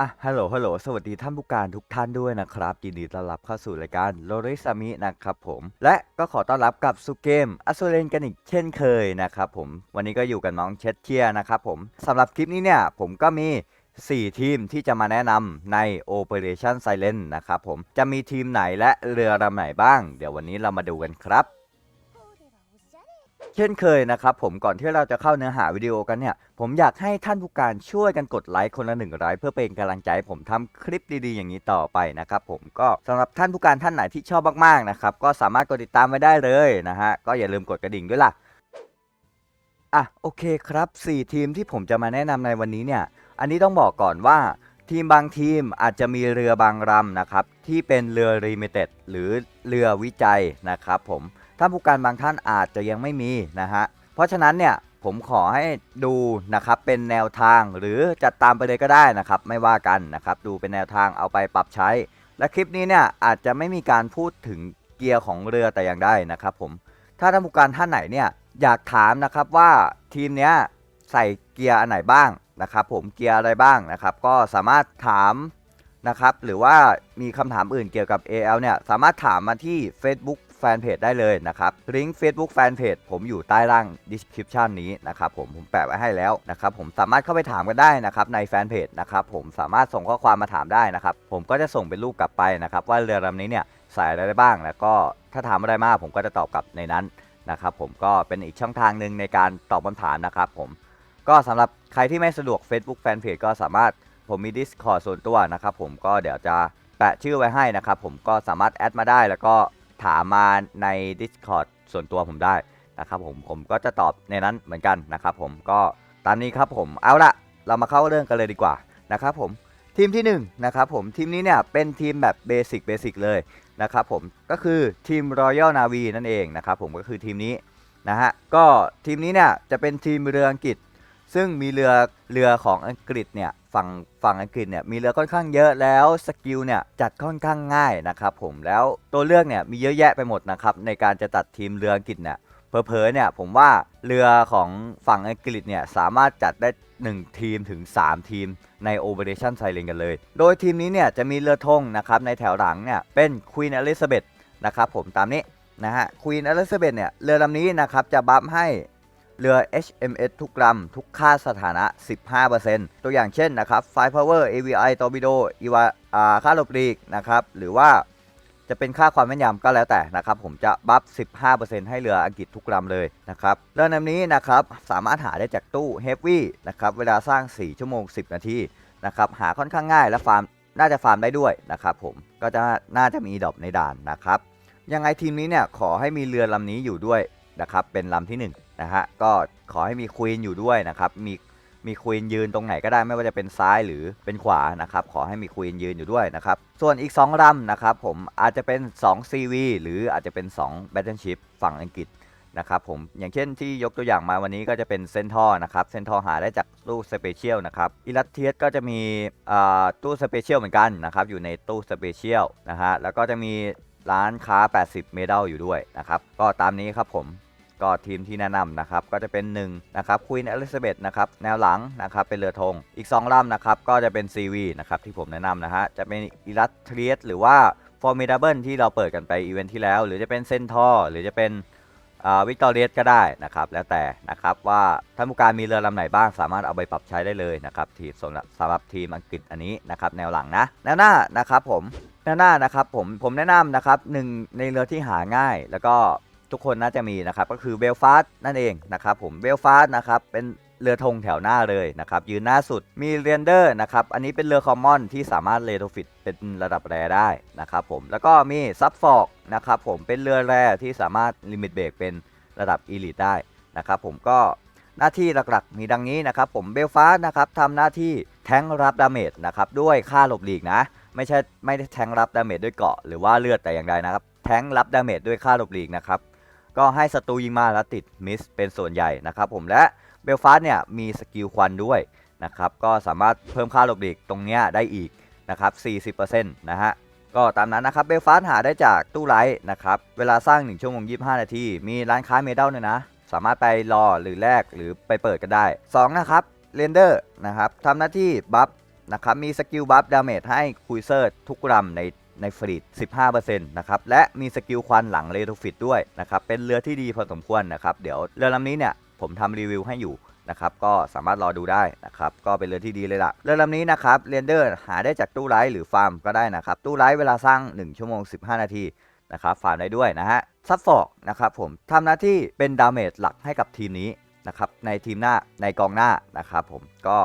อะ ฮัลโหล ฮัลโหล สวัสดีท่านผู้การทุกท่านด้วยนะครับ ยินดีต้อนรับเข้าสู่รายการโ o ริซามินะครับผม และก็ขอต้อนรับกับสุเกมอ s โ r เรนกันอีกเช่นเคยนะครับผม วันนี้ก็อยู่กับน้องเชดเชียนะครับผม สำหรับคลิปนี้เนี่ย ผมก็มี 4 ทีมที่จะมาแนะนำใน Operation Silent นะครับผม จะมีทีมไหนและเรือลำไหนบ้าง เดี๋ยววันนี้เรามาดูกันครับ เช่นเคยนะครับผมก่อนที่เราจะเข้าเนื้อหาวิดีโอกันเนี่ย ผมอยากให้ท่านผู้การช่วยกันกดไลค์คนละหนึ่งไลค์เพื่อเป็นกำลังใจให้ผมทำคลิปดีๆอย่างนี้ต่อไปนะครับผมก็สำหรับท่านผู้การท่านไหนที่ชอบมากๆนะครับก็สามารถกดติดตามไว้ได้เลยนะฮะก็อย่าลืมกดกระดิ่งด้วยล่ะอะโอเคครับ 4 ทีมที่ผมจะมาแนะนำในวันนี้เนี่ย อันนี้ต้องบอกก่อนว่าทีมบางทีมอาจจะมีเรือบางลำนะครับที่เป็นเรือรีมิเต็ดหรือเรือวิจัยนะครับผม ท่านผู้การบางท่านอาจจะยังไม่มีนะฮะ เพราะฉะนั้นเนี่ยผมขอให้ดูนะครับเป็นแนวทางหรือจัดตามไปเลยก็ได้นะครับ ไม่ว่ากันนะครับดูเป็นแนวทางเอาไปปรับใช้ และคลิปนี้เนี่ยอาจจะไม่มีการพูดถึงเกียร์ของเรือแต่อย่างใดนะครับผมถ้าท่านผู้การท่านไหนเนี่ยอยากถามนะครับว่าทีมเนี้ยใส่เกียร์อันไหนบ้างนะครับผมเกียร์อะไรบ้างนะครับก็สามารถถามนะครับหรือว่ามีคำถามอื่นเกี่ยวกับ AL เนี่ยสามารถถามมาที่ Facebook แฟนเพจได้เลยนะครับลิงก์ Facebook แฟนเพจผมอยู่ใต้ล่าง description นี้นะครับผมผมแปะไว้ให้แล้วนะครับผมสามารถเข้าไปถามกันได้นะครับในแฟนเพจนะครับผมสามารถส่งข้อความมาถามได้นะครับผมก็จะส่งเป็นรูปกลับไปนะครับว่าเรือลำนี้เนี่ยใส่อะไรได้บ้างแล้วก็ถ้าถามอะไรมากผมก็จะตอบกลับในนั้นนะครับผมก็เป็นอีกช่องทางหนึ่งในการตอบคำถามนะครับผมก็สำหรับใครที่ไม่สะดวก Facebook แฟนเพจก็สามารถผมมี Discord ส่วนตัวนะครับผมก็เดี๋ยวจะแปะชื่อไว้ให้นะครับผมก็สามารถแอดมาได้แล้วก็ ถามมาใน Discord ส่วนตัวผมได้นะครับผมผมก็จะตอบในนั้นเหมือนกันนะครับผมก็ตามนี้ครับผมเอาละเรามาเข้าเรื่องกันเลยดีกว่านะครับผมทีมที่1นงนะครับผมทีมนี้เนี่ยเป็นทีมแบบเบสิกเบสิกเลยนะครับผมก็คือทีม Royal Navy นั่นเองนะครับผมก็คือทีมนี้นะฮะก็ทีมนี้เนี่ยจะเป็นทีมเรืออังกฤษ ซึ่งมีเรือเรือของอังกฤษเนี่ย ฝั่งฝั่งอังกฤษเนี่ยมีเรือค่อนข้างเยอะแล้วสกิลเนี่ยจัดค่อนข้างง่ายนะครับผมแล้วตัวเลือกเนี่ยมีเยอะแยะไปหมดนะครับในการจะตัดทีมเรืออังกฤษเนี่ยเพอๆเนี่ยผมว่าเรือของฝั่งอังกฤษเนี่ยสามารถจัดได้ 1 ทีมถึง 3 ทีมใน Operation Siren กันเลย โดยทีมนี้เนี่ยจะมีเรือธงนะครับในแถวหลังเนี่ยเป็น Queen Elizabeth นะครับผมตามนี้นะฮะ Queen Elizabeth เนี่ยเรือลำนี้นะครับจะบัฟให้ เรือ HMS ทุกลำทุกค่าสถานะ 15%ตัวอย่างเช่นนะครับ Fire Power AVI Torpedo อีวาอ่าค่าหลบหลีกนะครับ หรือว่าจะเป็นค่าความแม่นยำก็แล้วแต่นะครับ ผมจะบัฟ 15%ให้เรืออังกฤษทุกลำเลยนะครับเรือลำนี้นะครับสามารถหาได้จากตู้ Heavy นะครับ เวลาสร้าง 4 ชั่วโมง 10 นาทีนะครับ หาค่อนข้างง่ายและฟาร์มน่าจะฟาร์มได้ด้วยนะครับผมก็จะน่าจะมีดรอปในด่านนะครับ ยังไงทีมนี้เนี่ยขอให้มีเรือลำนี้อยู่ด้วยนะครับเป็นลำที่ 1 นะฮะก็ขอให้มีควีนอยู่ด้วยนะครับมีมีควีนยืนตรงไหนก็ได้ไม่ว่าจะเป็นซ้ายหรือเป็นขวานะครับขอให้มีควีนยืนอยู่ด้วยนะครับส่วนอีก 2ลำนะครับผมอาจจะเป็น 2 CV หรืออาจจะเป็น 2 Battleship ฝั่งอังกฤษนะครับผมอย่างเช่นที่ยกตัวอย่างมาวันนี้ก็จะเป็นเซนทอนะครับเซนทอหาได้จากตู้สเปเชียลนะครับอิลัตเทียสก็จะมีตู้สเปเชียลเหมือนกันนะครับอยู่ในตู้สเปเชียลนะฮะแล้วก็จะมีร้านค้า 80 เมดัลอยู่ด้วยนะครับก็ตามนี้ครับผม ก็ทีมที่แนะนำนะครับก็จะเป็น1นะครับควีนอลิซาเบธนะครับแนวหลังนะครับเป็นเรือธงอีก 2ลำนะครับก็จะเป็น CV นะครับที่ผมแนะนำนะฮะจะเป็นอิลัตเทียสหรือว่า Formidable ที่เราเปิดกันไปอีเวนท์ที่แล้ว หรือจะเป็นเซนทอร์หรือจะเป็นวิกตอเรียสก็ได้นะครับแล้วแต่นะครับว่าท่านผู้การมีเรือลำไหนบ้างสามารถเอาไปปรับใช้ได้เลยนะครับทีสำหรับสำหรับทีมอังกฤษอันนี้นะครับแนวหลังนะแนวหน้านะครับผมแนวหน้านะครับผมผมแนะนำนะครับหนึ่งในเรือที่หาง่ายแล้วก็ ทุกคนน่าจะมีนะครับก็คือเบลฟาสนั่นเองนะครับผมเบลฟาสนะครับเป็นเรือธงแถวหน้าเลยนะครับยืนหน้าสุดมีเรนเดอร์นะครับอันนี้เป็นเรือคอมมอนที่สามารถเลโทฟิตเป็นระดับแรได้นะครับผมแล้วก็มีซับฟอกนะครับผมเป็นเรือแรที่สามารถลิมิตเบรกเป็นระดับอีลิตได้นะครับผมก็หน้าที่หลักๆ มีดังนี้นะครับผมเบลฟาสนะครับทำหน้าที่แทงรับดาเมจนะครับด้วยค่าหลบหลีกนะ ไม่ใช่ไม่ได้แทงรับดาเมจด้วยเกาะหรือว่าเลือดแต่อย่างใดนะครับแทงรับดาเมจด้วยค่าหลบหลีกนะครับ ก็ให้ศัตรูยิงมาแล้วติดมิสเป็นส่วนใหญ่นะครับผมและเบลฟาสเนี่ยมีสกิลควันด้วยนะครับก็สามารถเพิ่มค่าหลบหลีกตรงเนี้ยได้อีกนะครับ 40%นะฮะก็ตามนั้นนะครับเบลฟาสหาได้จากตู้ไลท์นะครับเวลาสร้าง 1 ชั่วโมง 25 นาที มีร้านค้าเมดัลเนี่ยนะ สามารถไปรอหรือแลกหรือไปเปิดก็ได้ 2 นะครับเรนเดอร์นะครับทำหน้าที่บัฟนะครับมีสกิลบัฟดาเมจให้คุยเซอร์ทุกลำใน ในฟรีด 15%นะครับ และมีสกิลควันหลังเลโทฟิตด้วยนะครับ เป็นเรือที่ดีพอสมควรนะครับ เดี๋ยวเรือลำนี้เนี่ยผมทำรีวิวให้อยู่นะครับ ก็สามารถรอดูได้นะครับ ก็เป็นเรือที่ดีเลยล่ะ เรือลำนี้นะครับเรนเดอร์หาได้จากตู้ไลท์หรือฟาร์มก็ได้นะครับ ตู้ไลท์เวลาสร้าง 1 ชั่วโมง 15 นาทีนะครับฟาร์มได้ด้วยนะฮะ ซับฟอกนะครับผมทำหน้าที่เป็นดาเมจหลักให้กับทีมนี้นะครับในทีมหน้าในกองหน้านะครับผมก็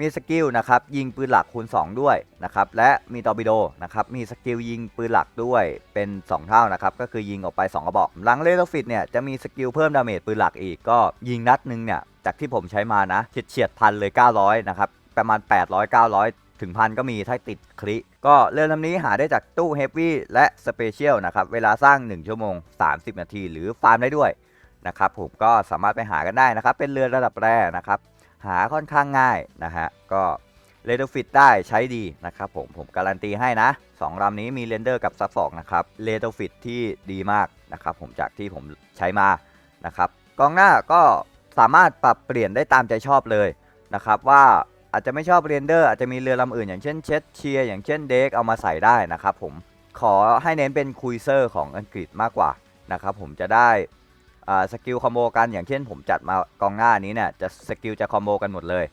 มีสกิลนะครับยิงปืนหลักคูณ 2 ด้วยนะครับและมีตอร์ปิโดนะครับมีสกิลยิงปืนหลักด้วยเป็น 2 เท่านะครับก็คือยิงออกไป 2 กระบอก หลังเลโลฟิตเนี่ยจะมีสกิลเพิ่มดาเมจปืนหลักอีกก็ยิงนัดหนึงเนี่ยจากที่ผมใช้มานะเฉียดเฉียดพันเลย 900นะครับประมาณ 800 900 ถึงพันก็มีถ้าติดคลิก็เรือลำนี้หาได้จากตู้เฮฟวี่และสเปเชียลนะครับเวลาสร้าง 1 ชั่วโมง 30 นาที หรือฟาร์มได้ด้วยนะครับผมก็สามารถไปหากันได้นะครับเป็นเรือระดับแรกนะครับ หาค่อนข้างง่ายนะฮะ ก็เรโดฟิตได้ใช้ดีนะครับผม ผมการันตีให้นะ2ลำนี้มีเรนเดอร์กับซับฟอกนะครับเรโดฟิตที่ดีมากนะครับผมจากที่ผมใช้มานะครับกองหน้าก็สามารถปรับเปลี่ยนได้ตามใจชอบเลยนะครับว่าอาจจะไม่ชอบเรนเดอร์อาจจะมีเรือลำอื่น อย่างเช่นเชสเชียอย่างเช่นเด็กเอามาใส่ได้นะครับผมขอให้เน้นเป็นคุยเซอร์ของอังกฤษมากกว่านะครับผมจะได้ สกิลคอมโบกันอย่างเช่นผมจัดมากองหน้านี้เนี่ยจะสกิลจะคอมโบกันหมดเลย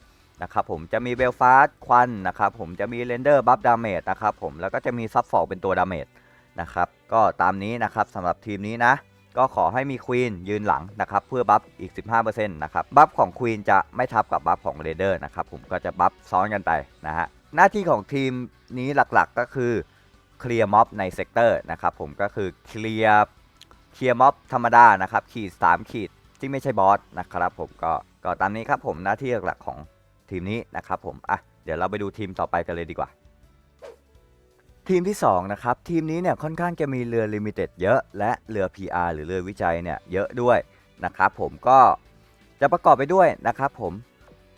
นะครับผมจะมีเบลฟาสควันนะครับผมจะมีเรนเดอร์บัฟดาเมจนะครับผมแล้วก็จะมีซับฟอร์เป็นตัวดาเมจนะครับก็ตามนี้นะครับสำหรับทีมนี้นะก็ขอให้มีควีนยืนหลังนะครับเพื่อบัฟอีก 15%นะครับบัฟของควีนจะไม่ทับกับบัฟของเรเดอร์นะครับผมก็จะบัฟซ้อนกันไปนะฮะหน้าที่ของทีมนี้หลักๆก็คือเคลียร์ม็อบในเซกเตอร์นะครับผมก็คือเคลียร์ เคลียร์ม็อบธรรมดานะครับขีด3ขีดที่ไม่ใช่บอสนะครับผมก็ก็ตามนี้ครับผมหน้าที่หลักๆของทีมนี้นะครับผมอะเดี๋ยวเราไปดูทีมต่อไปกันเลยดีกว่า ทีมที่2นะครับทีมนี้เนี่ยค่อนข้างจะมีเรือลิมิเต็ดเยอะและเรือ PR หรือเรือวิจัยเนี่ยเยอะด้วยนะครับผมก็จะประกอบไปด้วยนะครับผม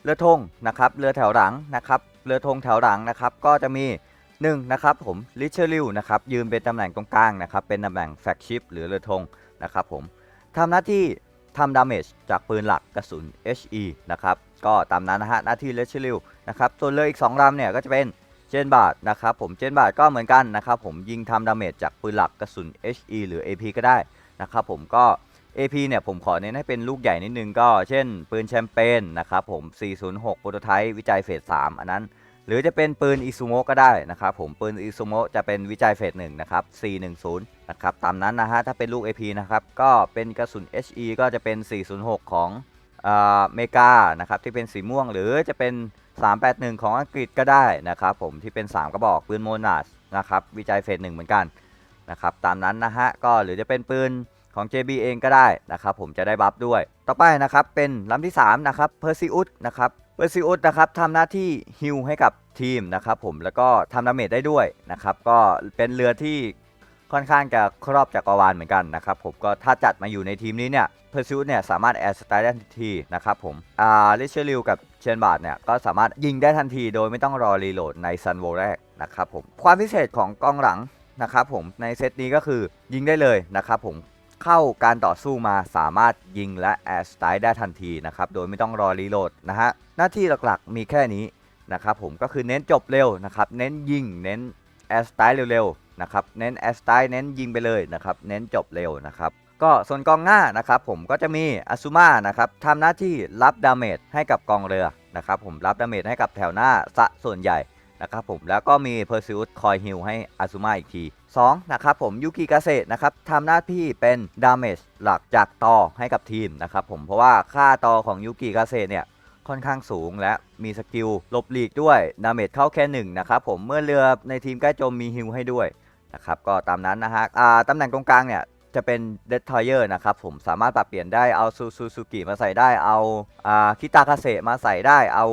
เรือธงนะครับเรือแถวหลังนะครับเรือธงแถวหลังนะครับก็จะมี 1นะครับผมลิเชอริวนะครับยืนเป็นตำแหน่งตรงกลางนะครับเป็นตำแหน่งแฟกชิปหรือเรือธงนะครับผมทำหน้าที่ทำดาเมจจากปืนหลักกระสุน HE นะครับก็ตามนั้นนะฮะหน้าที่ลิเชอริวนะครับส่วนเรืออีก2ลำเนี่ยก็จะเป็นเจนบาทนะครับผมเจนบาทก็เหมือนกันนะครับผมยิงทำดาเมจจากปืนหลักกระสุน HE หรือ AP ก็ได้นะครับผมก็ AP เนี่ยผมขอเน้นให้เป็นลูกใหญ่นิดนึงก็เช่นปืนแชมเปญนะครับผม 406โปรโตไทป์วิจัยเฟส 3 อันนั้น หรือจะเป็นปืนอิซูโมก็ได้นะครับผมปืนอิซูโมจะเป็นวิจัยเฟสหนึ่งนะครับ 410 นะครับตามนั้นนะฮะถ้าเป็นลูก AP นะครับก็เป็นกระสุน HE ก็จะเป็น 406 ของอ่าเมกานะครับที่เป็นสีม่วงหรือจะเป็น 381 ของอังกฤษก็ได้นะครับผมที่เป็น 3 กระบอกปืนโมนาสนะครับวิจัยเฟสหนึ่งเหมือนกันนะครับตามนั้นนะฮะก็หรือจะเป็นปืนของ JB เองก็ได้นะครับผมจะได้บัฟด้วย ต่อไปนะครับเป็นลำที่3นะครับเพอร์ซิอุสนะครับ เพอร์ซิอุสนะครับทำหน้าที่ฮิลให้กับทีมนะครับผมแล้วก็ทำดาเมจได้ด้วยนะครับก็เป็นเรือที่ค่อนข้างจะครอบจักรวาลเหมือนกันนะครับผมก็ถ้าจัดมาอยู่ในทีมนี้เนี่ยเพอร์ซิอุสเนี่ยสามารถแอร์สไตล์ได้ทันทีนะครับผมอ่าลิเชอริวกับเชนบาร์ดเนี่ยก็สามารถยิงได้ทันทีโดยไม่ต้องรอรีโหลดในซันโวแรกนะครับผมความพิเศษของกองหลังนะครับผมในเซตนี้ก็คือยิงได้เลยนะครับผม เข้าการต่อสู้มาสามารถยิงและแอสไตล์ได้ทันทีนะครับโดยไม่ต้องรอรีโหลดนะฮะหน้าที่หลักๆ มีแค่นี้นะครับผมก็คือเน้นจบเร็วนะครับเน้นยิงเน้นแอสไตล์เร็วๆนะครับเน้นแอสไตล์เน้นยิงไปเลยนะครับเน้นจบเร็วนะครับก็ส่วนกองหน้านะครับผมก็จะมีอาซูมานะครับทำหน้าที่รับดาเมจให้กับกองเรือนะครับผมรับดาเมจให้กับแถวหน้าซะส่วนใหญ่ นะครับผมแล้วก็มีเพอร์ซิวคอยฮิลให้อาซูมาอีกที 2. นะครับผมยูกิกาเซนะครับทำหน้าที่เป็นดาเมจหลักจากต่อให้กับทีมนะครับผมเพราะว่าค่าต่อของยูกิกาเซเนี่ยค่อนข้างสูงและมีสกิลหลบหลีกด้วยดาเมจเข้าแค่หนึ่งนะครับผมเมื่อเรือในทีมใกล้จมมีฮิลให้ด้วยนะครับก็ตามนั้นนะฮะตำแหน่งตรงกลางเนี่ย จะเป็นเด t ทอยเออร์นะครับผมสามารถปรับเปลี่ยนได้เอาซูซูซูกิมาใส่ได้เอาอ่าคิตาคาเซมาใส่ได้เอา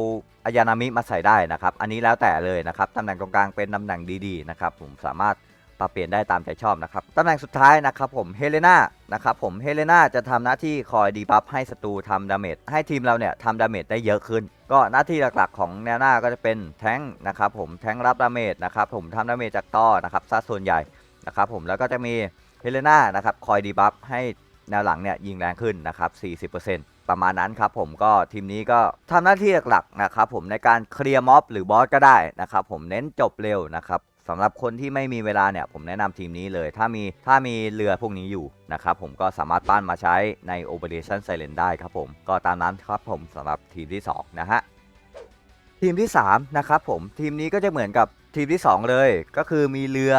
อายานามิมาใส่ได้นะครับ อันนี้แล้วแต่เลยนะครับตำแหน่งตรงกลางเป็นตำแหน่งดีๆนะครับผมสามารถปรับเปลี่ยนได้ตามใจชอบนะครับตำแหน่งสุดท้ายนะครับผมเฮเลนานะครับผมเฮเลนาจะทำหน้าที่คอยดีบัฟให้ศัตรูทำดาเมจให้ทีมเราเนี่ยทำดาเมจได้เยอะขึ้น ก็หน้าที่หลักๆของแนวหน้าก็จะเป็นแท้งนะครับผมแท้งรับดาเมจนะครับผมทำดาเมจจากต่อนะครับซะส่วนใหญ่นะครับผมแล้วก็จะมี เฮเลนานะครับคอยดีบัฟให้แนวหลังเนี่ยยิงแรงขึ้นนะครับ 40%ประมาณนั้นครับผมก็ทีมนี้ก็ทำหน้าที่หลักๆนะครับผมในการเคลียร์ม็อบหรือบอสก็ได้นะครับผมเน้นจบเร็วนะครับสำหรับคนที่ไม่มีเวลาเนี่ยผมแนะนำทีมนี้เลย ถ้ามีถ้ามีเรือพวกนี้อยู่นะครับผมก็สามารถปั้นมาใช้ใน Operation Silent ได้ครับผมก็ตามนั้นครับผมสำหรับทีมที่สองนะฮะทีมที่3นะครับผมทีมนี้ก็จะเหมือนกับทีมที่ 2 เลย ก็คือมีเรือ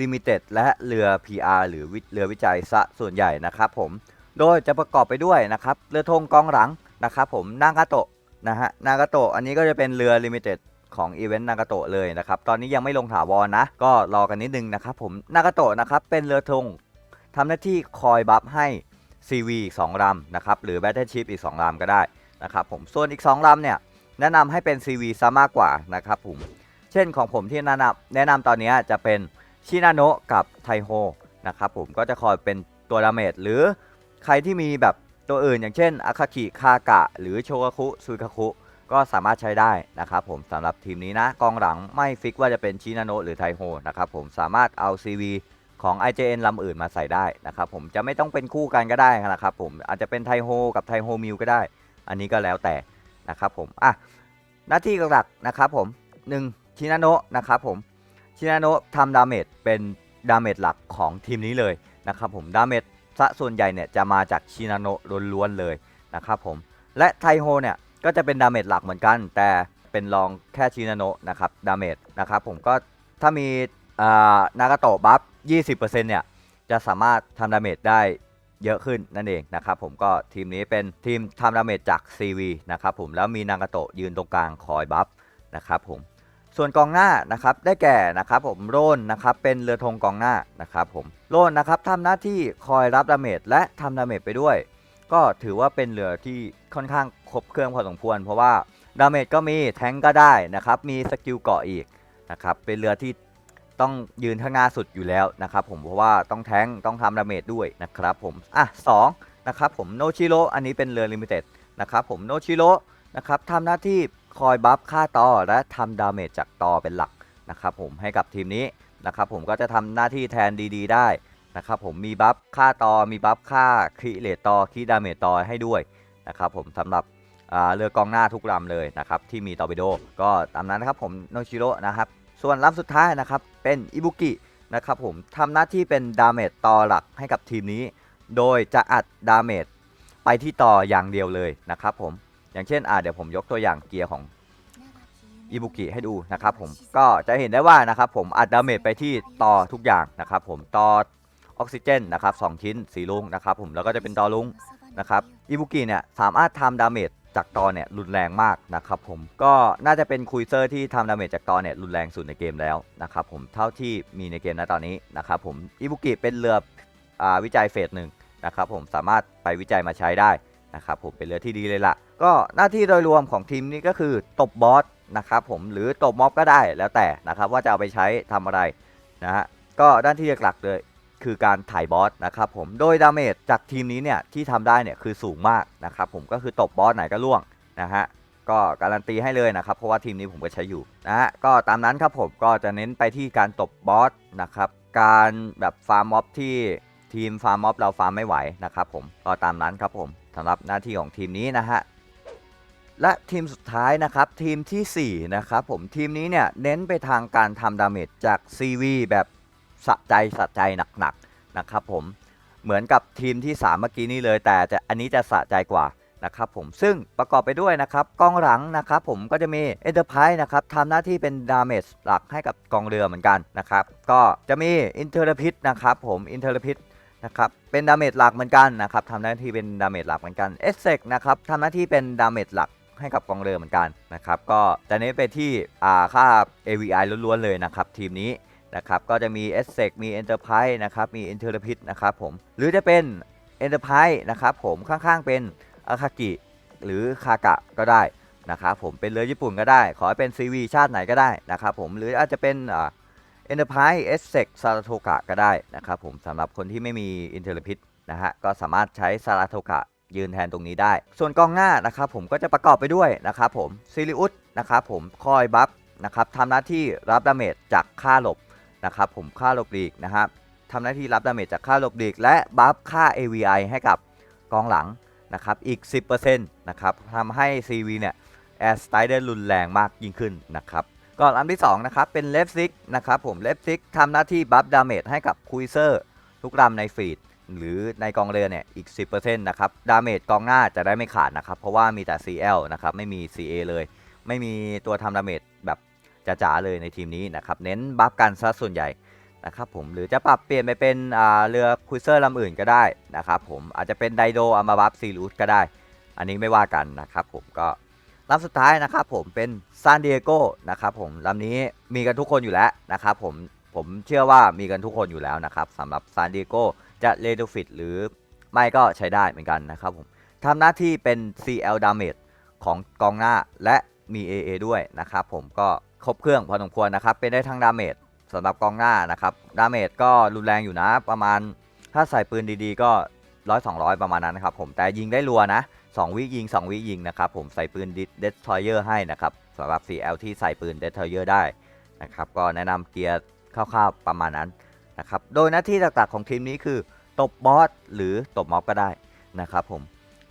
Limited และเรือ PR หรือเรือวิจัยซะส่วนใหญ่นะครับผม โดยจะประกอบไปด้วยนะครับเรือธงกองหลังนะครับผมนางาโตะนะฮะนางาโตะอันนี้ก็จะเป็นเรือ Limited ของอีเวนต์นากาโตะเลยนะครับ ตอนนี้ยังไม่ลงถาวรนะ ก็รอกันนิดนึงนะครับผมนากาโตะนะครับเป็นเรือธงทำหน้าที่คอยบัฟให้ CV อีก2ลำนะครับหรือ Battle Ship อีก 2ลำก็ได้นะครับผมส่วนอีก 2ลำเนี่ยแนะนำให้เป็น CV ซะมากกว่านะครับผมเช่นของผมที่แนะนำแนะนำตอนนี้จะเป็น ชินาโนะกับไทโฮนะครับผมก็จะคอยเป็นตัวดาเมจหรือใครที่มีแบบตัวอื่น อย่างเช่นอาคาคิคากะ หรือโชกคุซุยคาคุก็สามารถใช้ได้นะครับผมสำหรับทีมนี้นะกองหลังไม่ฟิกว่าจะเป็นชินาโนะหรือไทโฮนะครับผมสามารถเอา CV ของ IJN ลำอื่นมาใส่ได้นะครับผมจะไม่ต้องเป็นคู่กันก็ได้นะครับผมอาจจะเป็นไทโฮกับไทโฮมิวก็ได้ อันนี้ก็แล้วแต่นะครับผมอะหน้าที่หลักนะครับผม 1. ชินาโนะนะครับผม ชินาโนะทำดาเมจเป็นดาเมจหลักของทีมนี้เลยนะครับผมดาเมจซะส่วนใหญ่เนี่ยจะมาจากชินาโนะล้วนๆเลยนะครับผมและไทโฮเนี่ยก็จะเป็นดาเมจหลักเหมือนกัน แต่เป็นรองแค่ชินาโนะนะครับดาเมจนะครับผมก็ถ้ามีนากาโตะบัฟ 20%เนี่ยจะสามารถทำดาเมจได้เยอะขึ้นนั่นเองนะครับผมก็ทีมนี้เป็นทีมทำดาเมจจาก CV นะครับผมแล้วมีนางาโตะยืนตรงกลางคอยบัฟนะครับผม ส่วนกองหน้านะครับได้แก่นะครับผมโรนนะครับเป็นเรือธงกองหน้านะครับผมโรนนะครับทำหน้าที่คอยรับดาเมจและทำดาเมจไปด้วย ก็ถือว่าเป็นเรือที่ค่อนข้างครบเครื่องพอสมควร เพราะว่าดาเมจก็มีแทงก็ได้นะครับมีสกิลเกาะอีกนะครับเป็นเรือที่ต้องยืนข้างหน้าสุดอยู่แล้วนะครับผมเพราะว่าต้องแทงต้องทำดาเมจด้วยนะครับผมอะสองนะครับผมโนชิโรอันนี้เป็นเรือลิมิเต็ดนะครับผมโนชิโรนะครับทำหน้าที่ คอยบัฟค่าต่อและทำดาเมจจากต่อเป็นหลักนะครับผมให้กับทีมนี้นะครับผมก็จะทำหน้าที่แทนดีๆ ได้นะครับผมมีบัฟค่าต่อมีบัฟค่าคิเลตต่อคิดาเมจต่อให้ด้วยนะครับผมสำหรับเรือกองหน้าทุกลำเลยนะครับที่มีตอร์ปิโดก็ตามนั้นนะครับผมโนชิโร่นะครับส่วนลำสุดท้ายนะครับเป็นอิบุกินะครับผมทำหน้าที่เป็นดาเมจต่อหลักให้กับทีมนี้ โดยจะอัดดาเมจไปที่ต่ออย่างเดียวเลยนะครับผม อย่างเช่นอ่าเดี๋ยวผมยกตัวอย่างเกียร์ของอิบุกิให้ดูนะครับผมก็จะเห็นได้ว่านะครับผมอัดดาเมจไปที่ต่อทุกอย่างนะครับผมต่อออกซิเจนนะครับสองชิ้นสีลุงนะครับผมแล้วก็จะเป็นต่อลุงนะครับอิบุกิเนี่ยสามารถทำดาเมจจากตอเนี่ยรุนแรงมากนะครับผมก็น่าจะเป็นคุยเซอร์ที่ทำดาเมจจากตอเนี่ยรุนแรงสุดในเกมแล้วนะครับผมเท่าที่มีในเกมณตอนนี้นะครับผมอิบุกิเป็นเรืออาวิจัยเฟสหนึ่งนะครับผมสามารถไปวิจัยมาใช้ได้นะครับผมเป็นเรือที่ดีเลยละ ก็หน้าที่โดยรวมของทีมนี้ก็คือตบบอสนะครับผมหรือตบม็อบก็ได้แล้วแต่นะครับว่าจะเอาไปใช้ทำอะไรนะฮะก็ด้านที่หลักเลยคือการถ่ายบอสนะครับผมโดยดาเมจจากทีมนี้เนี่ยที่ทำได้เนี่ยคือสูงมากนะครับผมก็คือตบบอสไหนก็ล่วงนะฮะก็การันตีให้เลยนะครับเพราะว่าทีมนี้ผมก็ใช้อยู่นะฮะก็ตามนั้นครับผมก็จะเน้นไปที่การตบบอสนะครับการแบบฟาร์มม็อบที่ทีมฟาร์มม็อบเราฟาร์มไม่ไหวนะครับผมก็ตามนั้นครับผมสำหรับหน้าที่ของทีมนี้นะฮะ และทีมสุดท้ายนะครับทีมทีสี่ 4 นะครับผมทีมนี้เนี่ยเน้นไปทางการทำดาเมจจาก CV แบบสะใจสะใจหนักๆนะครับผมเหมือนกับทีมที่ 3 เมื่อกี้นี้เลย แต่จะอันนี้จะสะใจกว่านะครับผมซึ่งประกอบไปด้วยนะครับกองหลังนะครับผมก็จะมี Enterprise นะครับทำหน้าที่เป็นดาเมจหลักให้กับกองเรือเหมือนกันนะครับก็จะมี i n t e r p i t นะครับผม i n t e r p i t นะครับเป็นดาเมจหลักเหมือนกันนะครับทำหน้าที่เป็นดาเมจหลักเหมือนกันเอสเซกนะครับทำหน้าที่เป็นดาเมจหลัก ให้กับกองเรือเหมือนกันนะครับก็จะเน้นไปที่อ่าค่า AVI ล้วนๆเลยนะครับทีมนี้นะครับก็จะมี e s s e c มี Enterprise นะครับมี i n t e r p i t นะครับผมหรือจะเป็น Enterprise นะครับผมข้างๆเป็นอาคากิหรือคากะก็ได้นะครับผมเป็นเรือญี่ปุ่นก็ได้ ขอให้เป็น CV ชาติไหนก็ได้นะครับผมหรืออาจจะเป็นอ่า Enterprise e s s e c ซา a โ o กะก็ได้นะครับผมสำหรับคนที่ไม่มี i n t e r p i t นะฮะก็สามารถใช้ซา a โ o กะ ยืนแทนตรงนี้ได้ ส่วนกองหน้านะครับผมก็จะประกอบไปด้วยนะครับผมซิลิอุสนะครับผมคอยบัฟนะครับทำหน้าที่รับดาเมจจากค่าหลบนะครับผมค่าหลบหลีกนะครับทำหน้าที่รับดาเมจจากค่าหลบหลีก และบัฟค่า AVI ให้กับกองหลังนะครับอีก 10%นะครับทำให้ CV เนี่ยแอสไตล์ได้รุนแรงมากยิ่งขึ้นนะครับก็ลำที่2นะครับเป็นเลฟซิกนะครับผมเลฟซิกทำหน้าที่บัฟดาเมจให้กับคุยเซอร์ทุกลำในฟีด หรือในกองเรือเนี่ยอีก 10%นะครับ ดาเมจกองหน้าจะได้ไม่ขาดนะครับ เพราะว่ามีแต่ CL นะครับ ไม่มี CA เลย ไม่มีตัวทำดาเมจแบบจ๋าๆเลยในทีมนี้นะครับ เน้นบัฟกันซะส่วนใหญ่นะครับผมหรือจะปรับเปลี่ยนไปเป็นเรือคุยเซอร์ลำอื่นก็ได้นะครับผมอาจจะเป็นไดโดอามาบัฟซีรูทก็ได้ อันนี้ไม่ว่ากันนะครับผมก็ลำสุดท้ายนะครับผมเป็นซานดิเอโกนะครับผมลำนี้มีกันทุกคนอยู่แล้วนะครับผมผมเชื่อว่ามีกันทุกคนอยู่แล้วนะครับสำหรับซานดิเอโก จะเลโดฟิตหรือไม่ก็ใช้ได้เหมือนกันนะครับผมทำหน้าที่เป็น CL Damage ของกองหน้าและมี AA ด้วยนะครับผมก็ครบเครื่องพอสมควรนะครับ เป็นได้ทั้งดาเมจสำหรับกองหน้านะครับดาเมจก็รุนแรงอยู่นะประมาณ ถ้าใส่ปืนดีๆ ก็ร้อยสองร้อยประมาณนั้นนะครับผมแต่ยิงได้รัวนะ 2 วิยิง 2 วิยิงนะครับผมใส่ปืน Destroyer ให้นะครับสำหรับ CL ที่ใส่ปืน Destroyer ได้นะครับก็แนะนำเกียร์คร่าวๆประมาณนั้น นะครับ โดยหน้าที่หลักๆของทีมนี้คือตบบอสหรือตบม็อบก็ได้นะครับผม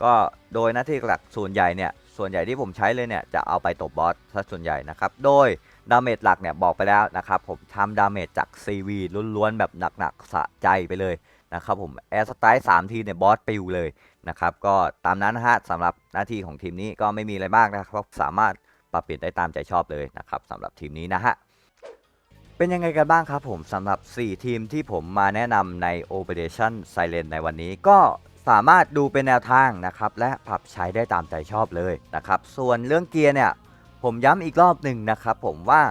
ก็โดยหน้าที่หลักส่วนใหญ่เนี่ย ส่วนใหญ่ที่ผมใช้เลยเนี่ยจะเอาไปตบบอสซะส่วนใหญ่นะครับ โดยดาเมจหลักเนี่ยบอกไปแล้วนะครับผมทำดาเมจจาก CV ล้วนๆแบบหนักๆสะใจไปเลยนะครับผมแอร์สไตล์สามทีเนี่ยบอสปิวเลยนะครับก็ตามนั้นนะฮะสำหรับหน้าที่ของทีมนี้ก็ไม่มีอะไรมากนะครับสามารถปรับเปลี่ยนได้ตามใจชอบเลยนะครับสำหรับทีมนี้นะฮะ เป็นยังไงกันบ้างครับผมสำหรับ 4 ทีมที่ผมมาแนะนำใน Operation Silent ในวันนี้ก็สามารถดูเป็นแนวทางนะครับ และปรับใช้ได้ตามใจชอบเลยนะครับ ส่วนเรื่องเกียร์เนี่ย ผมย้ำอีกรอบหนึ่งนะครับผมว่า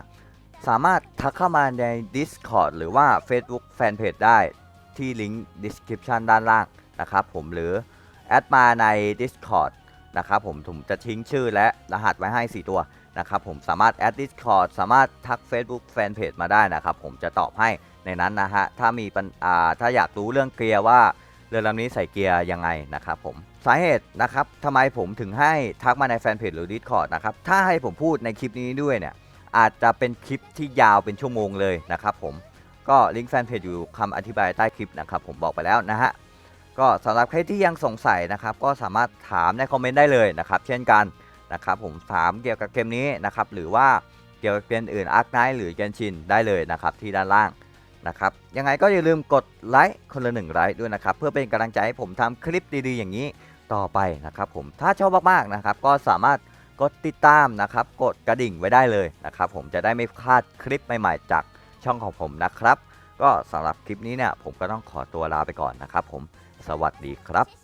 สามารถทักเข้ามาใน Discord หรือว่า Facebook Fanpage ได้ที่ลิงก์ description ด้านล่างนะครับผมหรือ แอดมาใน Discord นะครับผมผมจะทิ้งชื่อและรหัสไว้ให้ 4 ตัว นะครับผมสามารถแอด Discord สามารถทัก Facebook Fanpage มาได้นะครับผมจะตอบให้ในนั้นนะฮะถ้ามีปัญอ่าถ้าอยากรู้เรื่องเกียร์ว่าเรือลำนี้ใส่เกียร์ยังไงนะครับผมสาเหตุนะครับทำไมผมถึงให้ทักมาในแฟนเพจหรือ Discord นะครับถ้าให้ผมพูดในคลิปนี้ด้วยเนี่ยอาจจะเป็นคลิปที่ยาวเป็นชั่วโมงเลยนะครับผมก็ลิงก์แฟนเพจอยู่คำอธิบายใต้คลิปนะครับผมบอกไปแล้วนะฮะก็สำหรับใครที่ยังสงสัยนะครับก็สามารถถามในคอมเมนต์ได้เลยนะครับเช่นกัน นะครับผมถามเกี่ยวกับเกมนี้นะครับหรือว่าเกี่ยวกับเกมอื่นอาร์คไนท์หรือเกนชินได้เลยนะครับที่ด้านล่างนะครับยังไงก็อย่าลืมกดไลค์คนละหนึ่งไลค์ด้วยนะครับเพื่อเป็นกำลังใจให้ผมทำคลิปดีๆ อย่างนี้ต่อไปนะครับผมถ้าชอบมากๆนะครับก็สามารถกดติดตามนะครับกดกระดิ่งไว้ได้เลยนะครับผมจะได้ไม่พลาดคลิปใหม่ๆจากช่องของผมนะครับ ก็สำหรับคลิปนี้เนี่ยผมก็ต้องขอตัวลาไปก่อนนะครับผมสวัสดีครับ